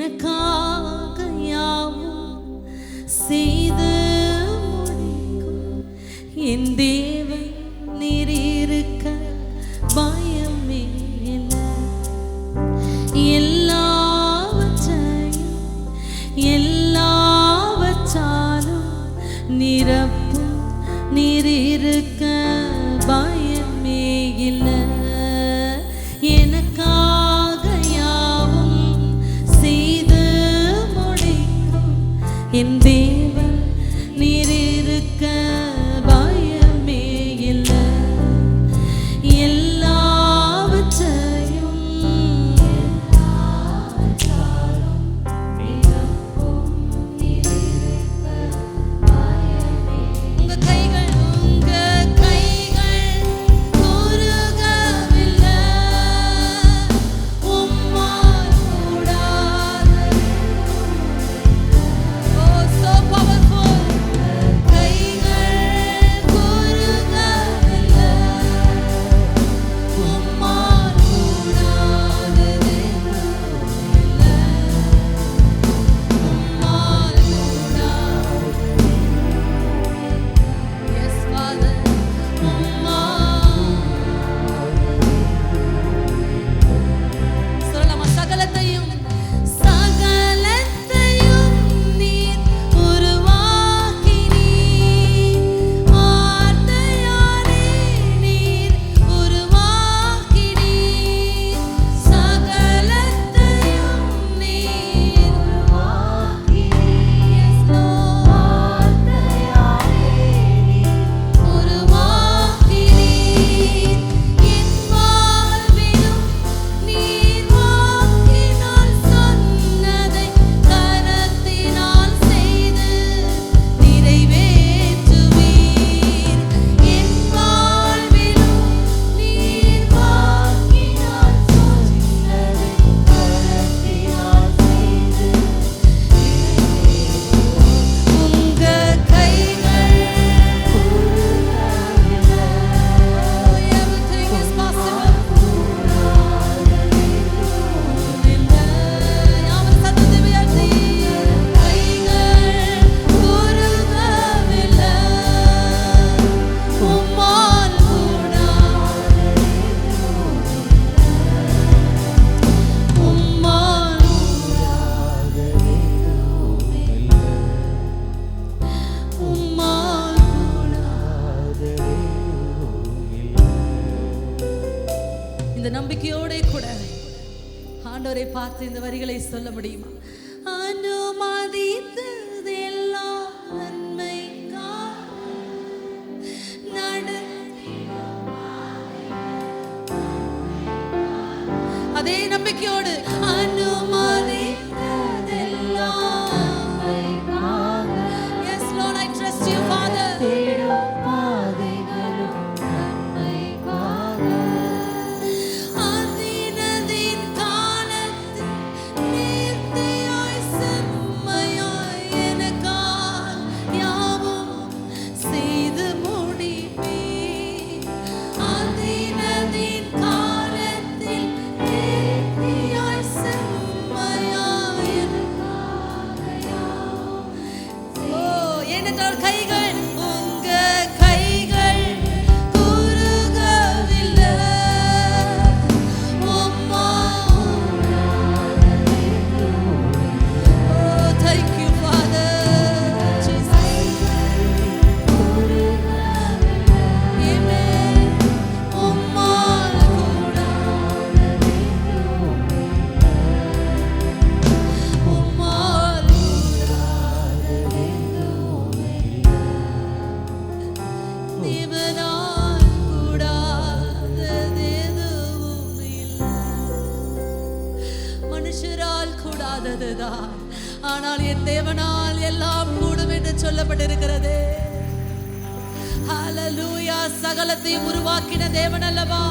எனக்காக யாவும் செய் நம்பிக்கையோட கூட ஆண்டோரை பார்த்து இந்த வரிகளை சொல்ல முடியுமா? அனுமதித்ததெல்லாம் நன்மை அதே நம்பிக்கையோடு அனுமதி পেটর খাই গো। சிறியதுதான் ஆனால் என் தேவனால் எல்லாம் கூடும் என்று சொல்லப்பட்டிருக்கிறது. ஹalleluya சகலத்தையும் உருவாக்கின தேவன் அல்லவா?